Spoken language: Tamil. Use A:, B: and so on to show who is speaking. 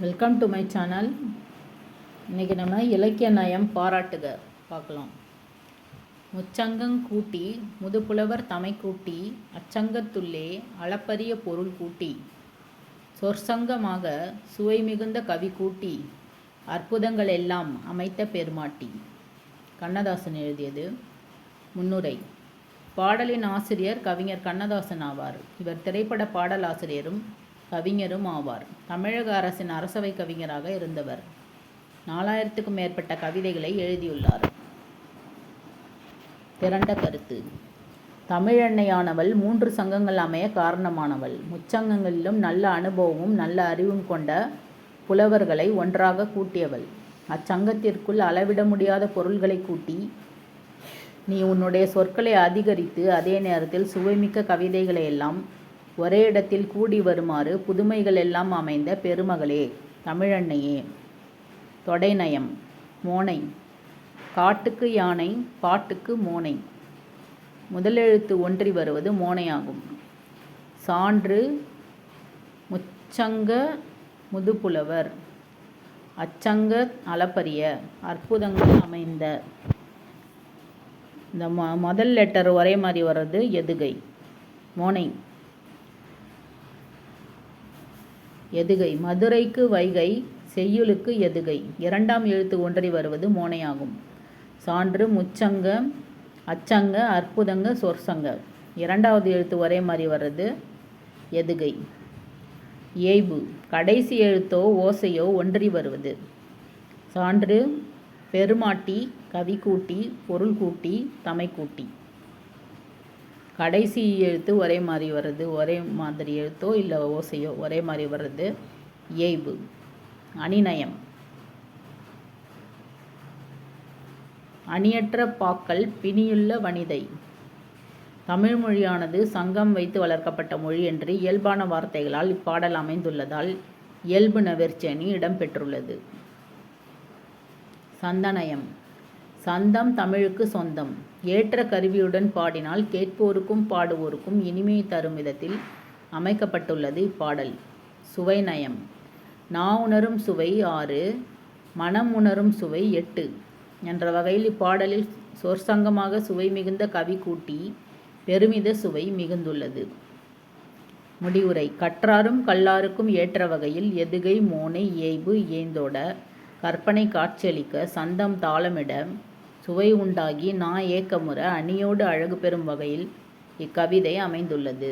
A: வெல்கம் டு மை சேனல் இன்றைக்கி நம்ம இலக்கிய நயம் பாராட்டுக பார்க்கலாம். முச்சங்கங் கூட்டி முதுப்புலவர் தமை கூட்டி அச்சங்கத்துள்ளே அளப்பரிய பொருள் கூட்டி சொற்சங்கமாக சுவை மிகுந்த கவி கூட்டி அற்புதங்கள் எல்லாம் அமைத்த பெருமாட்டி. கண்ணதாசன் எழுதியது. முன்னுரை. பாடலின் ஆசிரியர் கவிஞர் கண்ணதாசன் ஆவார். இவர் திரைப்பட பாடலாசிரியரும் கவிஞரும் ஆவார். தமிழக அரசின் அரசவை கவிஞராக இருந்தவர். நாலாயிரத்துக்கும் மேற்பட்ட கவிதைகளை எழுதியுள்ளார். திரண்ட கருத்து. தமிழெண்ணையானவள் மூன்று சங்கங்கள் அமைய காரணமானவள். முச்சங்கங்களிலும் நல்ல அனுபவமும் நல்ல அறிவும் கொண்ட புலவர்களை ஒன்றாக கூட்டியவள். அச்சங்கத்திற்குள் அளவிட முடியாத பொருள்களை கூட்டி நீ உன்னுடைய சொற்களை அதிகரித்து அதே நேரத்தில் சுவைமிக்க கவிதைகளை எல்லாம் ஒரே இடத்தில் கூடி வருமாறு புதுமைகள் எல்லாம் அமைந்த பெருமகளே தமிழன்னையே. தொடைநயம் மோனை. காட்டுக்கு யானை பாட்டுக்கு மோனை. முதலெழுத்து ஒன்றி வருவது மோனையாகும். சான்று முச்சங்க முதுப்புலவர் அச்சங்க அளப்பரிய அற்புதங்கள் அமைந்த. இந்த ம முதல் லெட்டர் ஒரே மாதிரி வர்றது எதுகை மோனை. எதுகை? மதுரைக்கு வைகை செய்யுளுக்கு எதுகை? இரண்டாம் எழுத்து ஒன்றி வருவது மோனையாகும். சான்று முச்சங்க அச்சங்க அற்புதங்க சொற்சங்க. இரண்டாவது எழுத்து ஒரே மாதிரி வர்றது எதுகை? ஏய்பு. கடைசி எழுத்தோ ஓசையோ ஒன்றி வருவது. சான்று பெருமாட்டி கவி கூட்டி பொருள் கூட்டி தமை கூட்டி கடைசி எழுத்து ஒரே மாதிரி வர்றது ஒரே மாதிரி எழுத்தோ இல்லை ஓசையோ ஒரே மாதிரி வர்றது ஏய்பு அணிநயம். அணியற்ற பாக்கள் பிணியுள்ள வனிதை. தமிழ் மொழியானது சங்கம் வைத்து வளர்க்கப்பட்ட மொழி என்று இயல்பான வார்த்தைகளால் இப்பாடல் அமைந்துள்ளதால் இயல்பு நவிர்ச்சனி இடம்பெற்றுள்ளது. சந்தனயம். சந்தம் தமிழுக்கு சொந்தம். ஏற்ற கருவியுடன் பாடினால் கேட்போருக்கும் பாடுவோருக்கும் இனிமை தரும் விதத்தில் அமைக்கப்பட்டுள்ளது இப்பாடல். சுவை நயம். நா உணரும் சுவை ஆறு மனம் உணரும் சுவை எட்டு என்ற வகையில் இப்பாடலில் சொற்சங்கமாக சுவை மிகுந்த கவி கூட்டி பெருமித சுவை மிகுந்துள்ளது. முடிவுரை. கற்றாரும் கல்லாருக்கும் ஏற்ற வகையில் எதுகை மோனை ஏய்பு ஏந்தோட கற்பனை காட்சியளிக்க சந்தம் தாளமிட சுவை உண்டாகி நா ஏக்கமுற அணியோடு அழகு பெறும் வகையில் இக்கவிதை அமைந்துள்ளது.